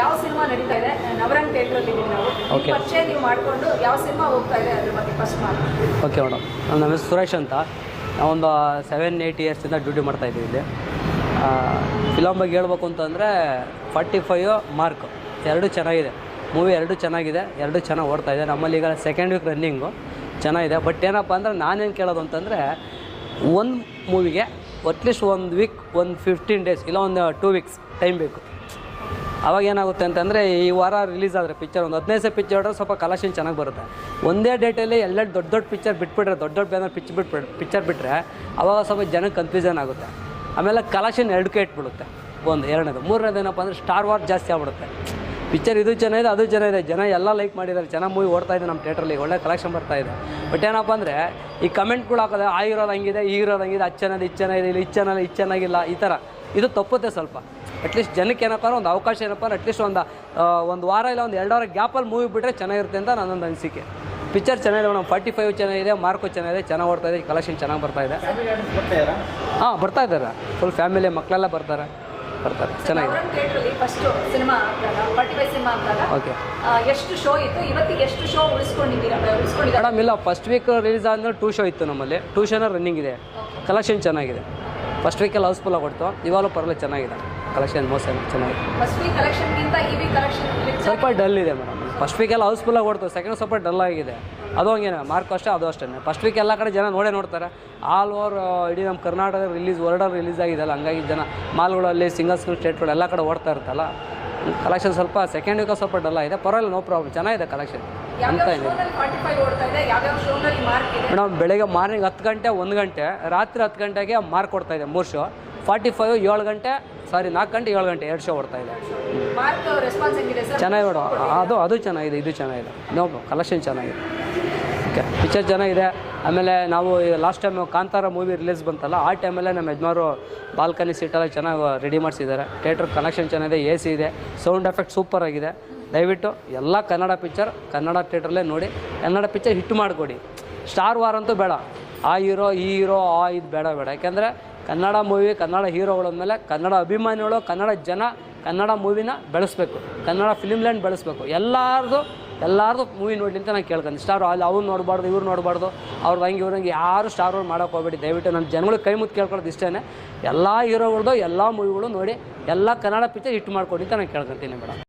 ಯಾವ ಸಿನಿಮಾ ನಡೀತಾ ಇದೆ ನವರಂಗ್ ಥಿಯೇಟರ್ ಅಲ್ಲಿ ನಾವು. ಈ ಪರಿಚಯ ನೀವು ಮಾಡ್ಕೊಂಡು ಯಾವ ಸಿನಿಮಾ ಹೋಗ್ತಾ ಇದೆ ಅದ್ರ ಬಗ್ಗೆ ಫಸ್ಟ್ ಮಾಡಿ. ಓಕೆ ಮೇಡಮ್ ನಮ್ಮ ಹೆಸರು ಸುರೇಶ್ ಅಂತ. ನಾವೊಂದು ಸೆವೆನ್ ಏಯ್ಟ್ ಇಯರ್ಸಿಂದ ಡ್ಯೂಟಿ ಮಾಡ್ತಾ ಇದ್ದೀವಿ ಇಲ್ಲಿ. ಫಿಲಮ್ ಬಗ್ಗೆ ಹೇಳ್ಬೇಕು ಅಂತಂದರೆ ಫಾರ್ಟಿ ಫೈವ್ ಮಾರ್ಕ್ ಎರಡು ಚೆನ್ನಾಗಿದೆ. ಮೂವಿ ಎರಡು ಚೆನ್ನಾಗಿದೆ ಎರಡು ಚೆನ್ನಾಗಿ ಓಡ್ತಾ ಇದೆ. ನಮ್ಮಲ್ಲಿ ಈಗ ಸೆಕೆಂಡ್ ವೀಕ್ ರನ್ನಿಂಗು ಚೆನ್ನಾಗಿದೆ. ಬಟ್ ಏನಪ್ಪ ಅಂದರೆ ನಾನೇನು ಕೇಳೋದು ಅಂತಂದರೆ ಒಂದು ಮೂವಿಗೆ ಅಟ್ಲೀಸ್ಟ್ ಒಂದು ವೀಕ್ ಒಂದು ಫಿಫ್ಟೀನ್ ಡೇಸ್ ಇಲ್ಲ ಒಂದು ಟೂ ವೀಕ್ಸ್ ಟೈಮ್ ಬೇಕು. ಅವಾಗ ಏನಾಗುತ್ತೆ ಅಂತಂದರೆ, ಈ ವಾರ ರಿಲೀಸ್ ಆದರೆ ಪಿಕ್ಚರ್ ಒಂದು ಹದಿನೈದು ಪಿಚ್ಚರ್ ಪಿಕ್ಚರ್ ಸ್ವಲ್ಪ ಕಲೆಕ್ಷನ್ ಚೆನ್ನಾಗಿ ಬರುತ್ತೆ. ಒಂದೇ ಡೇಟಲ್ಲಿ ಎಲ್ಲ ದೊಡ್ಡ ದೊಡ್ಡ ಪಿಕ್ಚರ್ ಬಿಟ್ಬಿಟ್ರೆ, ದೊಡ್ಡ ದೊಡ್ಡ ಬ್ಯಾನರ್ ಪಿಚ್ ಬಿಟ್ಬಿಟ್ರೆ ಪಿಕ್ಚರ್ ಬಿಟ್ಟರೆ ಅವಾಗ ಸ್ವಲ್ಪ ಜನಕ್ಕೆ ಕನ್ಫ್ಯೂಷನ್ ಆಗುತ್ತೆ. ಆಮೇಲೆ ಕಲೆಕ್ಷನ್ ಎರಡಕ್ಕೆ ಇಟ್ಬಿಡುತ್ತೆ. ಒಂದು, ಎರಡನೇದು. ಮೂರನೇದು ಏನಪ್ಪ ಅಂದರೆ ಸ್ಟಾರ್ ವಾರ್ ಜಾಸ್ತಿ ಆಗ್ಬಿಡುತ್ತೆ. ಪಿಕ್ಚರ್ ಇದು ಚೆನ್ನಾಗಿದೆ ಅದು ಚೆನ್ನಾಗಿದೆ ಜನ ಎಲ್ಲ ಲೈಕ್ ಮಾಡಿದ್ದಾರೆ, ಚೆನ್ನಾಗಿ ಮೂವಿ ಓಡ್ತಾ ಇದೆ ನಮ್ಮ ಥಿಯೇಟ್ರಲ್ಲಿ ಒಳ್ಳೆ ಕಲೆಕ್ಷನ್ ಬರ್ತಾ ಇದೆ. ಬಟ್ ಏನಪ್ಪ ಅಂದರೆ, ಈ ಕಮೆಂಟ್ಗಳು ಹಾಕೋದು, ಆ ಇರೋದು ಹಂಗಿದೆ, ಈ ಇರೋದು ಹಂಗಿದೆ, ಅದು ಚೆನ್ನಾಗಿದೆ, ಇದು ಇಲ್ಲಿ ಇದು ಚೆನ್ನಾಗಿ ಚೆನ್ನಾಗಿಲ್ಲ ಈ ಥರ ಇದು ತಪ್ಪುತ್ತೆ ಸ್ವಲ್ಪ. ಅಟ್ಲೀಸ್ಟ್ ಜನಕ್ಕೆ ಏನಪ್ಪ ಅಂದ್ರೆ ಒಂದು ಅವಕಾಶ ಏನಪ್ಪ ಅಂದ್ರೆ ಅಟ್ಲೀಸ್ಟ್ ಒಂದು ಒಂದು ವಾರ ಇಲ್ಲ ಒಂದು ಎರಡು ವಾರ ಗ್ಯಾಪಲ್ಲಿ ಮೂವಿ ಬಿಟ್ಟರೆ ಚೆನ್ನಾಗಿರುತ್ತೆ ಅಂತ ನನ್ನೊಂದು ಅನಿಸಿಕೆ. ಪಿಕ್ಚರ್ ಚೆನ್ನಾಗಿದೆ ಮೇಡಮ್ ಫಾರ್ಟಿ ಫೈವ್ ಚೆನ್ನಾಗಿದೆ ಮಾರ್ಕು ಚೆನ್ನಾಗಿದೆ ಚೆನ್ನಾಗಿ ಓಡ್ತಾ ಇದೆ ಕಲೆಕ್ಷನ್ ಚೆನ್ನಾಗಿ ಬರ್ತಾ ಇದೆ. ಹಾಂ ಬರ್ತಾ ಇದ್ದಾರೆ. ಫುಲ್ ಫ್ಯಾಮಿಲಿ ಮಕ್ಕಳೆಲ್ಲ ಬರ್ತಾರೆ. ಬರ್ತಾರೆ. ಚೆನ್ನಾಗಿದೆ. ಥಿಯೇಟರ್ ಅಲ್ಲಿ ಫಸ್ಟ್ ಸಿನಿಮಾ ಹಾಕಿದಾಗ ಫಾರ್ಟಿ ಸಿನಿಮಾ ಹಾಕಿದಾಗ ಓಕೆ ಎಷ್ಟು ಶೋ ಇತ್ತು? ಇವತ್ತಿಗೆ ಎಷ್ಟು ಶೋ ಉಳಿಸ್ಕೊಂಡಿದ್ದೀರಾ? ಉಳಿಸ್ಕೊಂಡಿದ್ದೀರಾ. ಮೇಡಮ್ ಇಲ್ಲ ಫಸ್ಟ್ ವೀಕ್ ರಿಲೀಸ್ ಆದ್ಮೇಲೆ ಟೂ ಶೋ ಇತ್ತು ನಮ್ಮಲ್ಲಿ. ಟೂ ಶೋನ ರನ್ನಿಂಗ್ ಇದೆ. ಕಲೆಕ್ಷನ್ ಚೆನ್ನಾಗಿದೆ. ಫಸ್ಟ್ ವೀಕೆಲ್ಲ ಹೌಸ್ಫುಲ್ಲಾಗಿ ಕೊಡ್ತು ಇವಾಗಲೂ ಪರವಾಗಿಲ್ಲ ಚೆನ್ನಾಗಿದೆ. ಕಲೆಕ್ಷನ್ ಮೋಸ ಚೆನ್ನಾಗಿದೆ ಸ್ವಲ್ಪ ಡಲ್ ಇದೆ ಮೇಡಮ್ ಫಸ್ಟ್ ವೀಕೆಲ್ಲ ಹೌಸ್ಫುಲ್ಲಾಗಿ ಓಡ್ತು. ಸೆಕೆಂಡ್ ಸ್ವಲ್ಪ ಡಲ್ ಆಗಿದೆ. ಅದು ಹಂಗೇನ ಮಾರ್ಕ್ ಅಷ್ಟೇ ಅದು ಅಷ್ಟೇ. ಫಸ್ಟ್ ವೀಕ್ ಎಲ್ಲ ಕಡೆ ಜನ ನೋಡೇ ನೋಡ್ತಾರೆ. ಆಲ್ ಓವರ್ ಇಡೀ ನಮ್ಮ ಕರ್ನಾಟಕ ರಿಲೀಸ್ ವರ್ಲ್ಡಲ್ಲಿ ರಿಲೀಸ್ ಆಗಿದೆಯಲ್ಲ ಹಂಗಾಗಿ ಜನ ಮಾಲ್ಗಳಲ್ಲಿ ಸಿಂಗಲ್ ಸ್ಕ್ರೀನ್ ಸ್ಟೇಟ್ಗಳು ಎಲ್ಲ ಕಡೆ ಓಡ್ತಾ ಇರ್ತಲ್ಲ ಕಲೆಕ್ಷನ್ ಸ್ವಲ್ಪ ಸೆಕೆಂಡ್ ವೀಕ ಸ್ವಲ್ಪ ಡಲ್ ಆಗಿದೆ. ಪರವಾಗಿಲ್ಲ ನೋ ಪ್ರಾಬ್ಲಮ್ ಚೆನ್ನಾಗಿದೆ ಕಲೆಕ್ಷನ್ ಅಂತ ಇದೆ? ಮೇಡಮ್ ಬೆಳಗ್ಗೆ ಮಾರ್ನಿಂಗ್ ಹತ್ತು ಗಂಟೆ ಒಂದು ಗಂಟೆ ರಾತ್ರಿ ಹತ್ತು ಗಂಟೆಗೆ ಮಾರ್ಕ್ ಕೊಡ್ತಾ ಇದೆ ಮೂರು ಶೋ ಫಾರ್ಟಿ ಫೈವ್ ಏಳು ಗಂಟೆ ಸಾರಿ ನಾಲ್ಕು ಗಂಟೆ ಏಳು ಗಂಟೆ ಎರಡು ಶೋ ಓಡ್ತಾ ಇದೆ. ಚೆನ್ನಾಗಿ ನೋಡು ಅದು ಅದು ಚೆನ್ನಾಗಿದೆ ಇದು ಚೆನ್ನಾಗಿದೆ. ನೋ ಕಲೆಕ್ಷನ್ ಚೆನ್ನಾಗಿದೆ. ಓಕೆ ಪಿಕ್ಚರ್ ಚೆನ್ನಾಗಿದೆ. ಆಮೇಲೆ ನಾವು last time Kantara movie release ಬಂತಲ್ಲ ಆ ಟೈಮಲ್ಲೇ ನಮ್ಮ ಯಜಮಾರು ಬಾಲ್ಕನಿ ಸೀಟೆಲ್ಲ ಚೆನ್ನಾಗಿ ರೆಡಿ ಮಾಡಿಸಿದ್ದಾರೆ. ಥಿಯೇಟ್ರ್ ಕನೆಕ್ಷನ್ ಚೆನ್ನಾಗಿದೆ ಎ ಸಿ ಇದೆ ಸೌಂಡ್ ಎಫೆಕ್ಟ್ ಸೂಪರ್ ಆಗಿದೆ. ದಯವಿಟ್ಟು ಎಲ್ಲ ಕನ್ನಡ ಪಿಕ್ಚರ್ ಕನ್ನಡ ಥಿಯೇಟ್ರಲ್ಲೇ ನೋಡಿ ಕನ್ನಡ ಪಿಕ್ಚರ್ ಹಿಟ್ ಮಾಡಿಕೊಡಿ. ಸ್ಟಾರ್ ವಾರ್ ಅಂತೂ ಬೇಡ. ಆ ಹೀರೋ ಈ ಹೀರೋ ಆ ಇದು ಬೇಡ ಬೇಡ. ಯಾಕೆಂದರೆ ಕನ್ನಡ ಮೂವಿ, ಕನ್ನಡ ಹೀರೋಗಳ ಮೇಲೆ ಕನ್ನಡ ಅಭಿಮಾನಿಗಳು, ಕನ್ನಡ ಜನ ಕನ್ನಡ ಮೂವಿನ ಬೆಳೆಸ್ಬೇಕು. ಕನ್ನಡ ಫಿಲ್ಮ್ ಲ್ಯಾಂಡ್ ಬೆಳೆಸ್ಬೇಕು. ಎಲ್ಲರದು ಎಲ್ಲರದು ಮೂವಿ ನೋಡಲಿ ಅಂತ ನಾನು ಕೇಳ್ಕೊಂಡು. ಸ್ಟಾರ್ ಅಲ್ಲಿ ಅವ್ನು ನೋಡಬಾರ್ದು, ಇವ್ರು ನೋಡಬಾರ್ದು, ಅವ್ರು ಹಂಗೆ ಇವ್ರಂಗೆ ಯಾರು ಸ್ಟಾರ್ ಅವ್ರು ಮಾಡೋಕೆ ಹೋಗ್ಬೇಡಿ. ದಯವಿಟ್ಟು ನಮ್ಮ ಜನಗಳಿಗೆ ಕೈ ಮುತ್ತು ಕೇಳ್ಕೊಳ್ಳೋದು ಇಷ್ಟೇ ಎಲ್ಲ ಹೀರೋಗಳ್ದು, ಎಲ್ಲ ಮೂವಿಗಳು ನೋಡಿ, ಎಲ್ಲ ಕನ್ನಡ ಪಿಕ್ಚರ್ ಹಿಟ್ ಮಾಡ್ಕೊಡಿ ಅಂತ ನಾನು ಕೇಳ್ಕೊತೀನಿ ಮೇಡಮ್